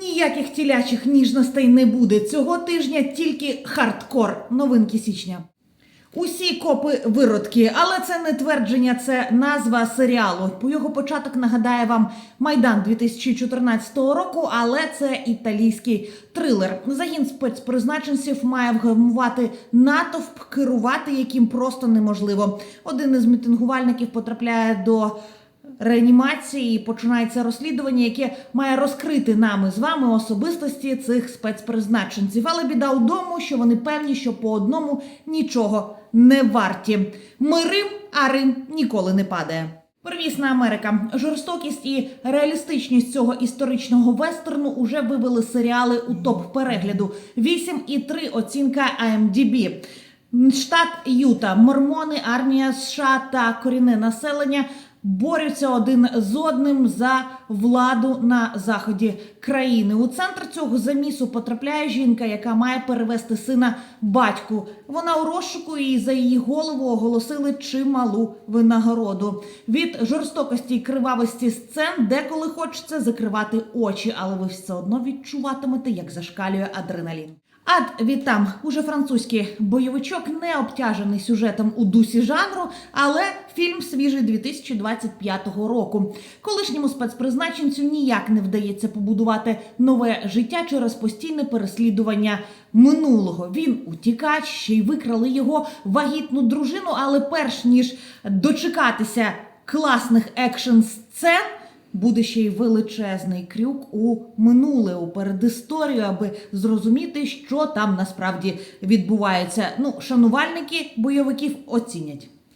Ніяких тілячих ніжностей не буде. Цього тижня тільки хардкор. Новинки січня. Усі копи виродки, але це не твердження, це назва серіалу. По його початок нагадає вам Майдан 2014 року, але це італійський трилер. Загін спецпризначенців має вгамувати натовп, керувати яким просто неможливо. Один із мітингувальників потрапляє до реанімації починається розслідування, яке має розкрити нами з вами особистості цих спецпризначенців. Але біда у тому, що вони певні, що по одному нічого не варті. Ми Рим, а Рим ніколи не падає. Первісна Америка, жорстокість і реалістичність цього історичного вестерну уже вивели серіали у топ перегляду. 8,3 оцінка IMDb. Штат Юта, мормони, армія США та корінне населення борються один з одним за владу на заході країни. У центр цього замісу потрапляє жінка, яка має перевести сина батьку. Вона у розшуку і за її голову оголосили чималу винагороду. Від жорстокості і кривавості сцен деколи хочеться закривати очі, але ви все одно відчуватимете, як зашкалює адреналін. Ад вітам уже французький бойовичок не обтяжений сюжетом у дусі жанру, але фільм свіжий 2025 року. Колишньому спецпризначенцю ніяк не вдається побудувати нове життя через постійне переслідування минулого. Він утікач, ще й викрали його вагітну дружину, але перш ніж дочекатися класних екшн сцен. Буде ще й величезний крюк у минуле, у передісторію, аби зрозуміти, що там насправді відбувається. Ну, шанувальники бойовиків оцінять.